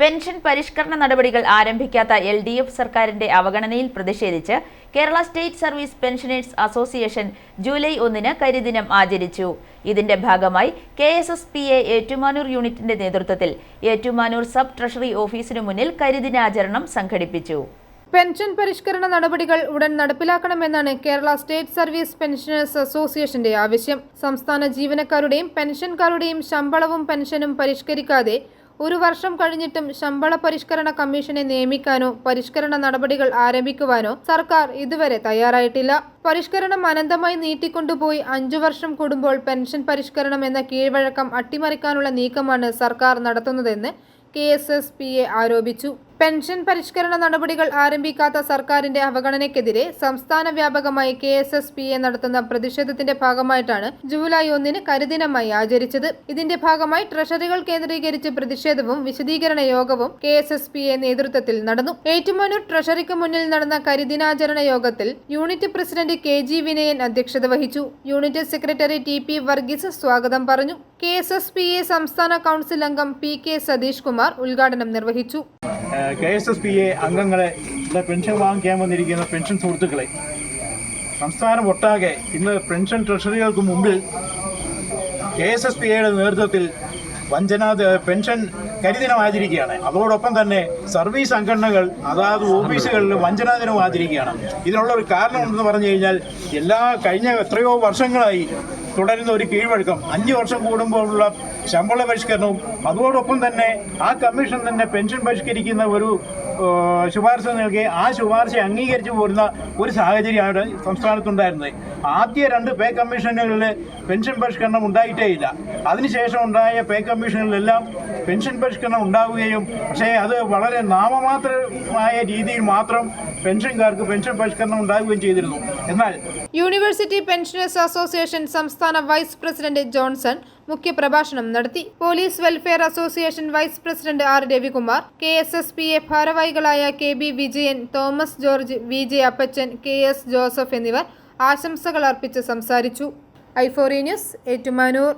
Pension പരിഷ്കരണ നടപടികൾ ആരംഭിക്കാത്ത L D F സർക്കാരിന്റെ അവഗണനയിൽ പ്രതിഷേധിച്ച് Kerala state service pensioners association July ഒന്നിന് കരിദിനം ആചരിച്ചു. ഇതിന്റെ ഭാഗമായി K S S P A Ettumanoor യൂണിറ്റിന്റെ നേതൃത്വത്തിൽ ഏറ്റുമാനൂർ സബ് ട്രഷറി ഓഫീസിനു മുന്നിൽ കരിദിനാചരണം സംഘടിപ്പിച്ചു. പെൻഷൻ പരിഷ്കരണ നടപടികൾ ഉടൻ നടപ്പിലാക്കണമെന്നാണ് കേരള സ്റ്റേറ്റ് സർവീസ് പെൻഷനേഴ്സ് അസോസിയേഷന്റെ ആവശ്യം. സംസ്ഥാന ജീവനക്കാരുടെയും പെൻഷൻകാരുടെയും ശമ്പളവും പെൻഷനും പരിഷ്കരിക്കാതെ ഒരു വർഷം കഴിഞ്ഞിട്ടും ശമ്പള പരിഷ്കരണ കമ്മീഷനെ നിയമിക്കാനോ പരിഷ്കരണ നടപടികൾ ആരംഭിക്കുവാനോ സർക്കാർ ഇതുവരെ തയ്യാറായിട്ടില്ല. പരിഷ്കരണം അനന്തമായി നീട്ടിക്കൊണ്ടുപോയി അഞ്ചു വർഷം കൂടുമ്പോൾ പെൻഷൻ പരിഷ്കരണം എന്ന കീഴ്വഴക്കം അട്ടിമറിക്കാനുള്ള നീക്കമാണ് സർക്കാർ നടത്തുന്നതെന്ന് കെ ആരോപിച്ചു. പെൻഷൻ പരിഷ്കരണ നടപടികൾ ആരംഭിക്കാത്ത സർക്കാരിന്റെ അവഗണനയ്ക്കെതിരെ സംസ്ഥാന വ്യാപകമായി K S S P A നടത്തുന്ന പ്രതിഷേധത്തിന്റെ ഭാഗമായിട്ടാണ് ജൂലൈ ഒന്നിന് കരിദിനമായി ആചരിച്ചത്. ഇതിന്റെ ഭാഗമായി ട്രഷറികൾ കേന്ദ്രീകരിച്ച് പ്രതിഷേധവും വിശദീകരണ യോഗവും K S S P A നേതൃത്വത്തിൽ നടന്നു. ഏറ്റുമാനൂർ ട്രഷറിക്ക് മുന്നിൽ നടന്ന കരിദിനാചരണ യോഗത്തിൽ unit president K G Vinayan അധ്യക്ഷത വഹിച്ചു. Unit secretary T P Varghese സ്വാഗതം പറഞ്ഞു. K S S P A സംസ്ഥാന കൗൺസിൽ അംഗം പി കെ സതീഷ് കുമാർ ഉദ്ഘാടനം നിർവഹിച്ചു. K S S P A അംഗങ്ങളെ ഇവിടെ പെൻഷൻ വാങ്ങിക്കാൻ വന്നിരിക്കുന്ന പെൻഷൻ സുഹൃത്തുക്കളെ സംസ്ഥാനം ഒട്ടാകെ ഇന്ന് പെൻഷൻ ട്രഷറികൾക്ക് മുമ്പിൽ കെ എസ് എസ് പി എയുടെ നേതൃത്വത്തിൽ വഞ്ചനാ പെൻഷൻ കരിദിനം ആചരിക്കുകയാണ്. അതോടൊപ്പം തന്നെ സർവീസ് സംഘടനകൾ അതാത് ഓഫീസുകളിൽ വഞ്ചനാ ദിനം ആചരിക്കുകയാണ്. ഇതിനുള്ള ഒരു കാരണം ഉണ്ടെന്ന് പറഞ്ഞു കഴിഞ്ഞാൽ എല്ലാ കഴിഞ്ഞ എത്രയോ വർഷങ്ങളായി തുടരുന്ന ഒരു കീഴ്വഴക്കം. അഞ്ച് വർഷം കൂടുമ്പോഴുള്ള ശമ്പള പരിഷ്കരണവും അതോടൊപ്പം തന്നെ ആ കമ്മീഷൻ തന്നെ പെൻഷൻ പരിഷ്കരിക്കുന്ന ഒരു ശുപാർശ നൽകി. ആ ശുപാർശ അംഗീകരിച്ചു പോരുന്ന ഒരു സാഹചര്യമാണ് സംസ്ഥാനത്തുണ്ടായിരുന്നത്. ആദ്യ രണ്ട് പേ കമ്മീഷനുകളിൽ പെൻഷൻ പരിഷ്കരണം ഉണ്ടായിട്ടേ ഇല്ല അതിനുശേഷം ഉണ്ടായ പേ കമ്മീഷനുകളിലെല്ലാം പെൻഷൻ പരിഷ്കരണം ഉണ്ടാവുകയും പക്ഷേ അത് വളരെ നാമമാത്രമായ രീതിയിൽ മാത്രം പെൻഷൻകാർക്ക് പെൻഷൻ പരിഷ്കരണം ഉണ്ടാവുകയും ചെയ്തിരുന്നു. എന്നാൽ യൂണിവേഴ്സിറ്റി പെൻഷനേഴ്സ് അസോസിയേഷൻ സംസ്ഥാന വൈസ് പ്രസിഡന്റ് ജോൺസൺ മുഖ്യപ്രഭാഷണം നടത്തി. Police welfare association vice president R. Ravikumar K. S. S. P. A ഭാരവാഹികളായ K. B. Vijayan Thomas George V. J. Appachan K. S. Joseph എന്നിവർ ആശംസകൾ അർപ്പിച്ച് സംസാരിച്ചു. ഐഫോറി ന്യൂസ് ഏറ്റുമാനൂർ.